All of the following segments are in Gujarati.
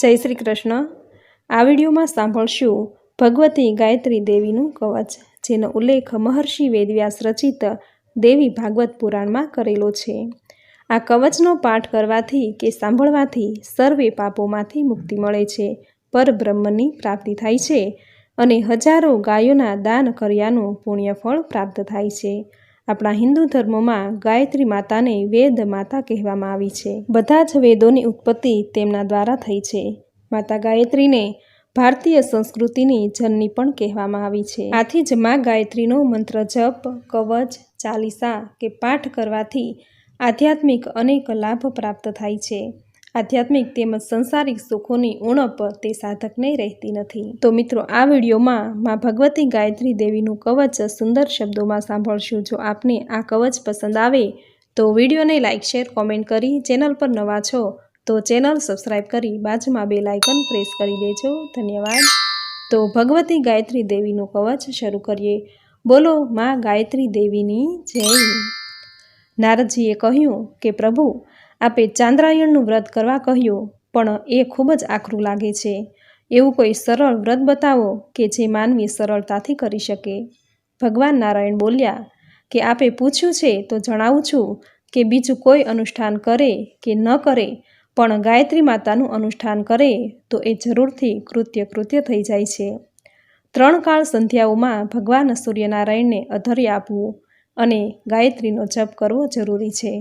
જય શ્રી કૃષ્ણ. આ વિડીયોમાં સાંભળશું ભગવતી ગાયત્રી દેવીનું કવચ, જેનો ઉલ્લેખ મહર્ષિ વેદવ્યાસ રચિત દેવી ભાગવત પુરાણમાં કરેલો છે. આ કવચનો પાઠ કરવાથી કે સાંભળવાથી સર્વે પાપોમાંથી મુક્તિ મળે છે, પરબ્રહ્મની પ્રાપ્તિ થાય છે અને હજારો ગાયોના દાન કર્યાનું પુણ્યફળ પ્રાપ્ત થાય છે. આપણા હિન્દુ ધર્મમાં ગાયત્રી માતાને વેદ માતા કહેવામાં આવી છે. બધા જ વેદોની ઉત્પત્તિ તેમના દ્વારા થઈ છે. માતા ગાયત્રીને ભારતીય સંસ્કૃતિની જનની પણ કહેવામાં આવી છે. આથી જ મા ગાયત્રીનો મંત્ર જપ, કવચ, ચાલીસા કે પાઠ કરવાથી આધ્યાત્મિક અનેક લાભ પ્રાપ્ત થાય છે. આધ્યાત્મિક તેમજ સંસારિક સુખોની ઉણપ તે સાધકને રહેતી નથી. તો મિત્રો, આ વિડીયોમાં માં ભગવતી ગાયત્રી દેવીનું કવચ સુંદર શબ્દોમાં સાંભળશું. જો આપને આ કવચ પસંદ આવે, તો વિડીયોને લાઇક શેર, કોમેન્ટ કરી ચેનલ પર નવા છો, તો ચેનલ સબસ્ક્રાઈબ કરી બાજુમાં બે લાઇકન પ્રેસ કરી દેજો. ધન્યવાદ. તો ભગવતી ગાયત્રી દેવીનું કવચ શરૂ કરીએ. બોલો, માં ગાયત્રી દેવીની જય. નારદજીએ કહ્યું કે, પ્રભુ આપે ચાંદ્રાયણનું વ્રત કરવા કહ્યું, પણ એ ખૂબ જ આકરું લાગે છે. એવું કોઈ સરળ વ્રત બતાવો કે જે માનવી સરળતાથી કરી શકે? ભગવાન નારાયણ બોલ્યા, કે આપે પૂછ્યું છે તો જણાવું છું કે બીજું કોઈ અનુષ્ઠાન કરે કે ન કરે, પણ ગાયત્રી માતાનું અનુષ્ઠાન કરે તો એ જરૂરથી કૃત્ય કૃત્ય થઈ જાય છે. ત્રણ કાળ સંધ્યાઓમાં ભગવાન સૂર્યનારાયણને અધર્ય આપવું અને ગાયત્રીનો જપ કરવો જરૂરી છે.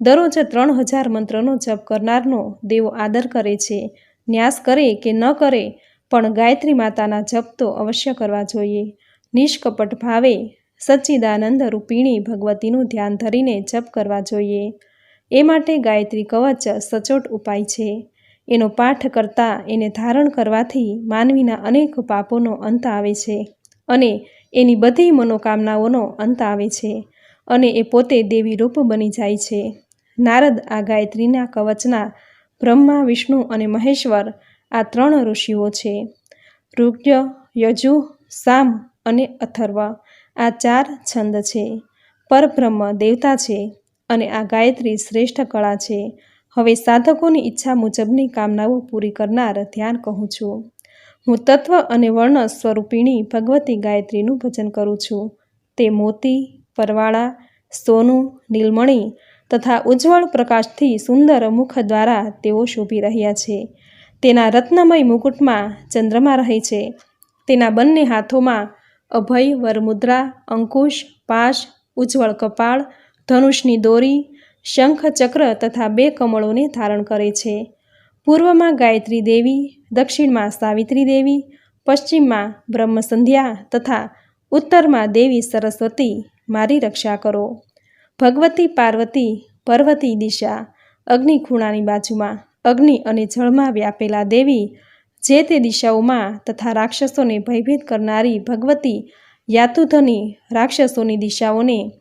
દરરોજ ત્રણ હજાર મંત્રનો જપ કરનારનો દેવો આદર કરે છે. ન્યાસ કરે કે ન કરે, પણ ગાયત્રી માતાના જપ તો અવશ્ય કરવા જોઈએ. નિષ્કપટ ભાવે સચ્ચિદાનંદ રૂપિણી ભગવતીનું ધ્યાન ધરીને જપ કરવા જોઈએ. એ માટે ગાયત્રી કવચ સચોટ ઉપાય છે. એનો પાઠ કરતાં એને ધારણ કરવાથી માનવીના અનેક પાપોનો અંત આવે છે અને એની બધી મનોકામનાઓનો અંત આવે છે અને એ પોતે દેવી રૂપ બની જાય છે. નારદ આ ગાયત્રીના કવચના બ્રહ્મા, વિષ્ણુ અને મહેશ્વર આ ત્રણ ઋષિઓ છે. ઋગ્ય, યજુ, સામ અને અથર્વ આ ચાર છંદ છે. પરબ્રહ્મ દેવતા છે અને આ ગાયત્રી શ્રેષ્ઠ કળા છે. હવે સાધકોની ઈચ્છા મુજબની કામનાઓ પૂરી કરનાર ધ્યાન કહું છું. હું તત્વ અને વર્ણ સ્વરૂપિણી ભગવતી ગાયત્રીનું ભજન કરું છું. તે મોતી, પરવાળા, સોનું, નીલમણી તથા ઉજ્જવળ પ્રકાશથી સુંદર મુખ દ્વારા તેઓ શોભી રહ્યા છે. તેના રત્નમય મુકુટમાં ચંદ્રમા રહે છે. તેના બંને હાથોમાં અભય, વરમુદ્રા, અંકુશ, પાશ, ઉજ્જવળ કપાળ, ધનુષની દોરી, શંખ ચક્ર તથા બે કમળોને ધારણ કરે છે. પૂર્વમાં ગાયત્રી દેવી, દક્ષિણમાં સાવિત્રી દેવી, પશ્ચિમમાં બ્રહ્મસંધ્યા તથા ઉત્તરમાં દેવી સરસ્વતી મારી રક્ષા કરો. ભગવતી પાર્વતી પર્વતી દિશા, અગ્નિ ખૂણાની બાજુમાં, અગ્નિ અને જળમાં વ્યાપેલા દેવી, જે તે દિશાઓમાં તથા રાક્ષસોને ભયભીત કરનારી ભગવતી યાતુધની રાક્ષસોની દિશાઓને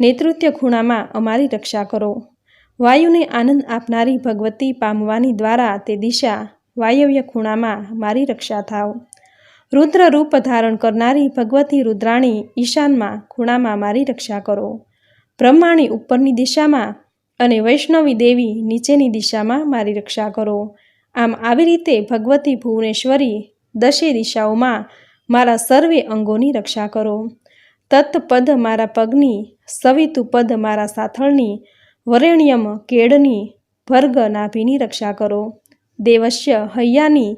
નેતૃત્વ ખૂણામાં અમારી રક્ષા કરો. વાયુને આનંદ આપનારી ભગવતી પામવાની દ્વારા તે દિશા વાયવ્ય ખૂણામાં મારી રક્ષા થાવ. રુદ્ર રૂપ ધારણ કરનારી ભગવતી રુદ્રાણી ઈશાનમાં ખૂણામાં મારી રક્ષા કરો. બ્રહ્માણી ઉપરની દિશામાં અને વૈષ્ણવી દેવી નીચેની દિશામાં મારી રક્ષા કરો. આમ આવી રીતે ભગવતી ભુવનેશ્વરી દશે દિશાઓમાં મારા સર્વે અંગોની રક્ષા કરો. તત્પદ મારા પગની, સવિતુપદ મારા સાથળની, વરેણ્યમ કેળની, ભર્ગ નાભીની રક્ષા કરો. દેવશ્ય હૈયાની,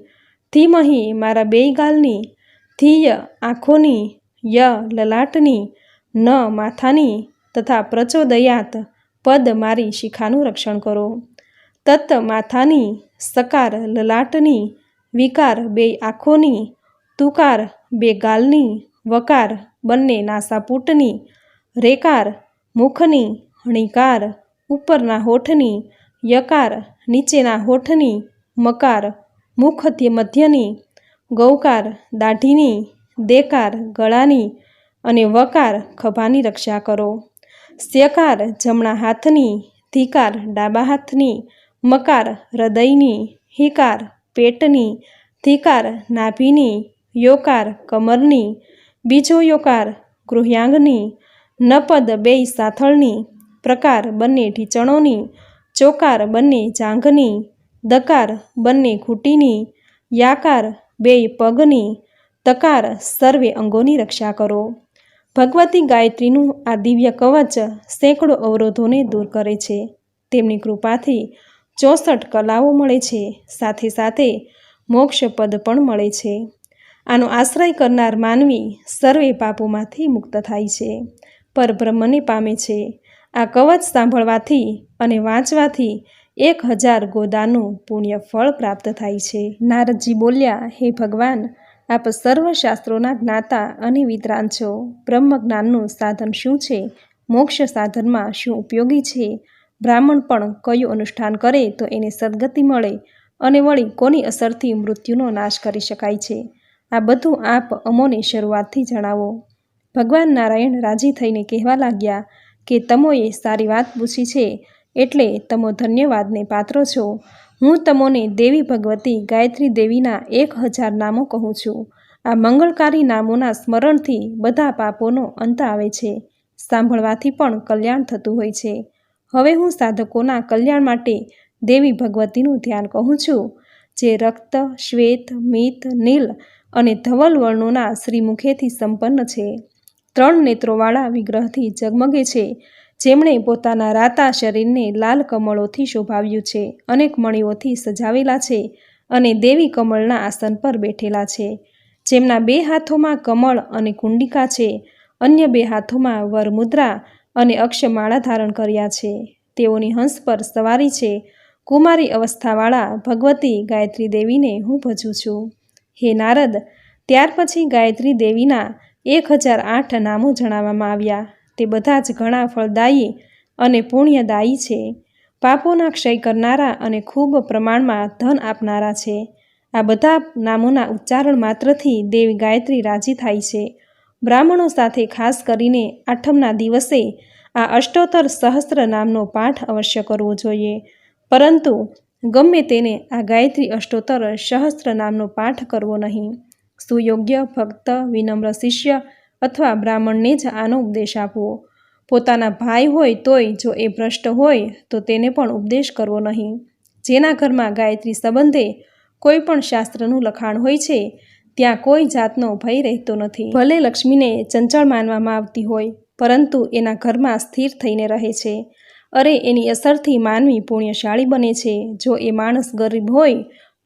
ધીમહી મારા બેયગાલની, ધીય આંખોની, ય લલાટની, ન માથાની તથા પ્રચોદયાત પદ મારી શિખાનું રક્ષણ કરો. તત્ત માથાની સકાર લલાટની, વિકાર બે આંખોની, તુકાર બે ગાલની, વકાર બંને નાસાપૂટની, રેકાર મુખની, હણીકાર ઉપરના હોઠની, યકાર નીચેના હોઠની, મકાર મુખથી મધ્યની, ગૌકાર દાઢીની, દેકાર ગળાની અને વકાર ખભાની રક્ષા કરો. સ્યકાર જમણા હાથની, ધિકાર ડાબા હાથની, મકાર હૃદયની, હિકાર પેટની, ધિકાર નાભીની, યોકાર કમરની, બીજો યોકાર ગૃહ્યાંગની, નપદ બેય સાથળની, પ્રકાર બંને ઢીચણોની, ચોકાર બંને જાંઘની, દકાર બંને ઘૂંટીની, યાકાર બેય પગની, તકાર સર્વે અંગોની રક્ષા કરો. ભગવતી ગાયત્રીનું આ દિવ્ય કવચ સેંકડો અવરોધોને દૂર કરે છે. તેમની કૃપાથી ચોસઠ કલાઓ મળે છે. સાથે સાથે મોક્ષપદ પણ મળે છે. આનો આશ્રય કરનાર માનવી સર્વે પાપોમાંથી મુક્ત થાય છે. પરબ્રહ્મને પામે છે. આ કવચ સાંભળવાથી અને વાંચવાથી એક હજાર ગોદાનું પુણ્ય ફળ પ્રાપ્ત થાય છે. નારદજી બોલ્યા, હે ભગવાન આપ સર્વ શાસ્ત્રોના જ્ઞાતા અને વિદ્રાન છો. બ્રહ્મ જ્ઞાનનું સાધન શું છે? મોક્ષ સાધનમાં શું ઉપયોગી છે? બ્રાહ્મણ પણ કયું અનુષ્ઠાન કરે તો એને સદગતિ મળે અને વળી કોની અસરથી મૃત્યુનો નાશ કરી શકાય છે? આ બધું આપ અમોને શરૂઆતથી જણાવો. ભગવાન નારાયણ રાજી થઈને કહેવા લાગ્યા કે, તમોએ સારી વાત પૂછી છે, એટલે તમો ધન્યવાદને પાત્રો છો. હું તમોને દેવી ભગવતી ગાયત્રી દેવીના એક હજાર નામો કહું છું. આ મંગળકારી નામોના સ્મરણથી બધા પાપોનો અંત આવે છે. સાંભળવાથી પણ કલ્યાણ થતું હોય છે. હવે હું સાધકોના કલ્યાણ માટે દેવી ભગવતીનું ધ્યાન કહું છું, જે રક્ત, શ્વેત, મિત, નીલ અને ધવલ વર્ણોના શ્રીમુખેથી સંપન્ન છે. ત્રણ નેત્રોવાળા વિગ્રહથી ઝગમગે છે. જેમણે પોતાના રાતા શરીરને લાલ કમળોથી શોભાવ્યું છે, અનેક મણીઓથી સજાવેલા છે અને દેવી કમળના આસન પર બેઠેલા છે. જેમના બે હાથોમાં કમળ અને કુંડિકા છે, અન્ય બે હાથોમાં વરમુદ્રા અને અક્ષમાળા ધારણ કર્યા છે. તેઓની હંસ પર સવારી છે. કુમારી અવસ્થાવાળા ભગવતી ગાયત્રી દેવીને હું ભજું છું. હે નારદ, ત્યાર પછી ગાયત્રી દેવીના એક હજાર આઠ નામો જણાવવામાં આવ્યા. તે બધા જ ઘણા ફળદાયી અને પુણ્યદાયી છે. પાપોના ક્ષય કરનારા અને ખૂબ પ્રમાણમાં ધન આપનારા છે. આ બધા નામોના ઉચ્ચારણ માત્રથી દેવી ગાયત્રી રાજી થાય છે. બ્રાહ્મણો સાથે ખાસ કરીને આઠમના દિવસે આ અષ્ટોત્તર સહસ્ત્ર નામનો પાઠ અવશ્ય કરવો જોઈએ. પરંતુ ગમે તેને આ ગાયત્રી અષ્ટોત્તર સહસ્ત્ર નામનો પાઠ કરવો નહીં. સુયોગ્ય ભક્ત, વિનમ્ર શિષ્ય અથવા બ્રાહ્મણને જ આનો ઉપદેશ આપવો. પોતાના ભાઈ હોય તોય જો એ ભ્રષ્ટ હોય, તો તેને પણ ઉપદેશ કરવો નહીં. જેના ઘરમાં ગાયત્રી સંબંધે કોઈ પણ શાસ્ત્રનું લખાણ હોય છે, ત્યાં કોઈ જાતનો ભય રહેતો નથી. ભલે લક્ષ્મીને ચંચળ માનવામાં આવતી હોય, પરંતુ એના ઘરમાં સ્થિર થઈને રહે છે. અરે, એની અસરથી માનવી પુણ્યશાળી બને છે. જો એ માણસ ગરીબ હોય,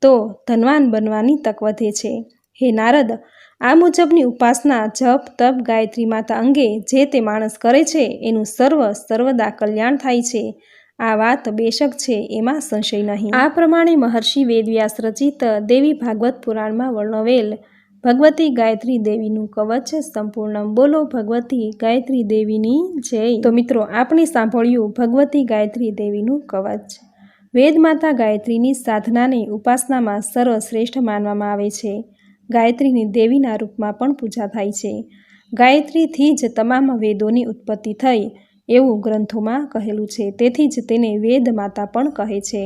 તો ધનવાન બનવાની તક વધે છે. હે નારદ, આ મુજબની ઉપાસના જપ, તપ, ગાયત્રી માતા અંગે જે તે માણસ કરે છે, એનું સર્વ, સર્વદા કલ્યાણ થાય છે. આ વાત બેશક છે, એમાં સંશય નહીં. આ પ્રમાણે મહર્ષિ વેદવ્યાસ રચિત દેવી ભાગવત પુરાણમાં વર્ણવેલ, ભગવતી ગાયત્રી દેવીનું કવચ સંપૂર્ણ. બોલો ભગવતી ગાયત્રી દેવીની જય. તો મિત્રો, આપણે સાંભળ્યું ભગવતી ગાયત્રી દેવીનું કવચ. વેદમાતા ગાયત્રીની સાધનાને ઉપાસનામાં સર્વશ્રેષ્ઠ માનવામાં આવે છે. ગાયત્રીની દેવીના રૂપમાં પણ પૂજા થાય છે. ગાયત્રીથી જ તમામ વેદોની ઉત્પત્તિ થઈ એવું ગ્રંથોમાં કહેલું છે. તેથી જ તેને વેદ માતા પણ કહે છે.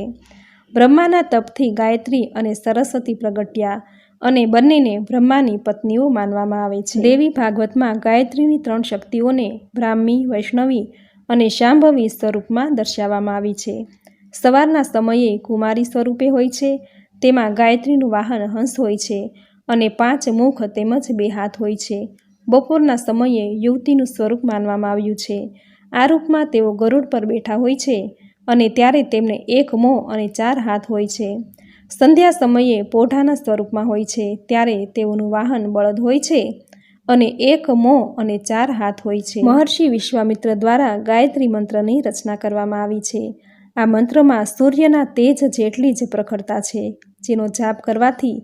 બ્રહ્માના તપથી ગાયત્રી અને સરસ્વતી પ્રગટ્યા અને બંનેને બ્રહ્માની પત્નીઓ માનવામાં આવે છે. દેવી ભાગવતમાં ગાયત્રીની ત્રણ શક્તિઓને બ્રાહ્મી, વૈષ્ણવી અને શાંભવી સ્વરૂપમાં દર્શાવવામાં આવી છે. સવારના સમયે કુમારી સ્વરૂપે હોય છે. તેમાં ગાયત્રીનું વાહન હંસ હોય છે. અને પાંચ મુખ તેમજ બે હાથ હોય છે. બપોરના સમયે યુવતીનું સ્વરૂપ માનવામાં આવ્યું છે. આ રૂપમાં તેઓ ગરુડ પર બેઠા હોય છે અને ત્યારે તેમને એક મોં અને ચાર હાથ હોય છે. સંધ્યા સમયે પોઢાના સ્વરૂપમાં હોય છે ત્યારે તેઓનું વાહન બળદ હોય છે અને એક મોં અને ચાર હાથ હોય છે. મહર્ષિ વિશ્વામિત્ર દ્વારા ગાયત્રી મંત્રની રચના કરવામાં આવી છે. આ મંત્રમાં સૂર્યના તેજ જેટલી જ પ્રખરતા છે, જેનો જાપ કરવાથી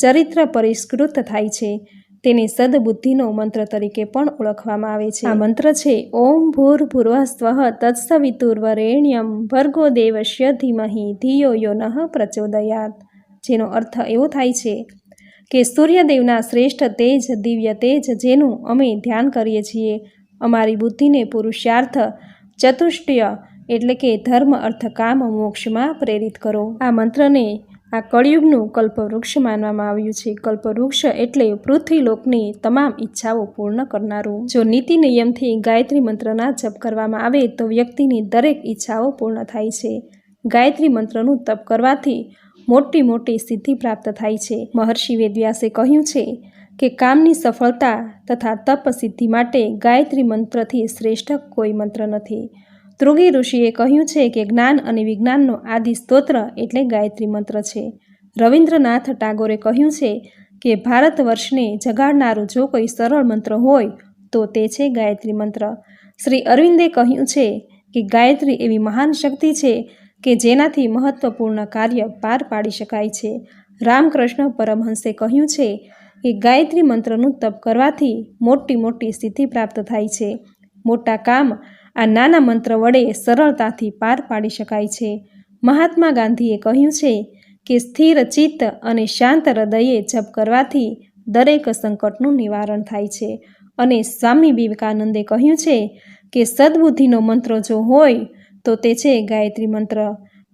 ચરિત્ર પરિષ્કૃત થાય છે. તેને સદબુદ્ધિનો મંત્ર તરીકે પણ ઓળખવામાં આવે છે. આ મંત્ર છે, ઓમ ભૂર ભૂર્વસ્વઃ તત્સવિતુર્વરેણ્યમ ભર્ગો દેવશ્ય ધીમહિ ધિયો યો નઃ પ્રચોદયાત. જેનો અર્થ એવો થાય છે કે સૂર્યદેવના શ્રેષ્ઠ તેજ, દિવ્ય તેજ જેનું અમે ધ્યાન કરીએ છીએ. અમારી બુદ્ધિને પુરુષાર્થ, ચતુષ્ટય એટલે કે ધર્મ અર્થ કામ મોક્ષમાં પ્રેરિત કરો. આ મંત્રને આ કળિયુગનું કલ્પવૃક્ષ માનવામાં આવ્યું છે. કલ્પવૃક્ષ એટલે પૃથ્વીલોકની તમામ ઈચ્છાઓ પૂર્ણ કરનારું. જો નીતિ નિયમથી ગાયત્રી મંત્રના જપ કરવામાં આવે તો વ્યક્તિની દરેક ઈચ્છાઓ પૂર્ણ થાય છે. ગાયત્રી મંત્રનું તપ કરવાથી મોટી મોટી સિદ્ધિ પ્રાપ્ત થાય છે. મહર્ષિ વેદવ્યાસે કહ્યું છે કે કામની સફળતા તથા તપ સિદ્ધિ માટે ગાયત્રી મંત્રથી શ્રેષ્ઠ કોઈ મંત્ર નથી. તૃગી ઋષિએ કહ્યું છે કે જ્ઞાન અને વિજ્ઞાનનો આદિ સ્તોત્ર એટલે ગાયત્રી મંત્ર છે. રવિન્દ્રનાથ ટાગોરે કહ્યું છે કે, ભારત વર્ષને જગાડનારો જો કોઈ સરળ મંત્ર હોય, તો તે છે ગાયત્રી મંત્ર. શ્રી અરવિંદે કહ્યું છે કે, ગાયત્રી એવી મહાન શક્તિ છે કે જેનાથી મહત્વપૂર્ણ કાર્ય પાર પાડી શકાય છે. રામકૃષ્ણ પરમહંસે કહ્યું છે કે, ગાયત્રી મંત્રનું તપ કરવાથી મોટી મોટી સિદ્ધિ પ્રાપ્ત થાય છે. મોટા કામ આ નાના મંત્ર વડે સરળતાથી પાર પાડી શકાય છે. મહાત્મા ગાંધીએ કહ્યું છે કે સ્થિર ચિત્ત અને શાંત હૃદયે જપ કરવાથી દરેક સંકટનું નિવારણ થાય છે. અને સ્વામી વિવેકાનંદે કહ્યું છે કે સદબુદ્ધિનો મંત્ર જો હોય તો તે છે ગાયત્રી મંત્ર.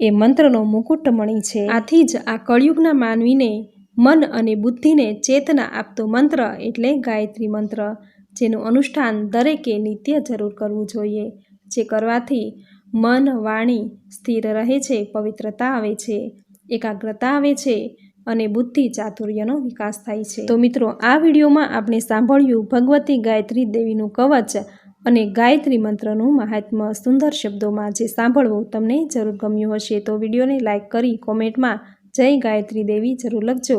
એ મંત્રનો મુકુટમણી છે. આથી જ આ કળિયુગના માનવીને મન અને બુદ્ધિને ચેતના આપતો મંત્ર એટલે ગાયત્રી મંત્ર. જેનું અનુષ્ઠાન દરેકે નિત્ય જરૂર કરવું જોઈએ, જે કરવાથી મન વાણી સ્થિર રહે છે, પવિત્રતા આવે છે, એકાગ્રતા આવે છે અને બુદ્ધિ ચાતુર્યનો વિકાસ થાય છે. તો મિત્રો, આ વિડીયોમાં આપણે સાંભળ્યું ભગવતી ગાયત્રી દેવીનું કવચ અને ગાયત્રી મંત્રનું મહાત્મ્ય સુંદર શબ્દોમાં જે સાંભળવું તમને જરૂર ગમ્યું હશે. તો વિડીયોને લાઇક કરી કોમેન્ટમાં જય ગાયત્રી દેવી જરૂર લખજો.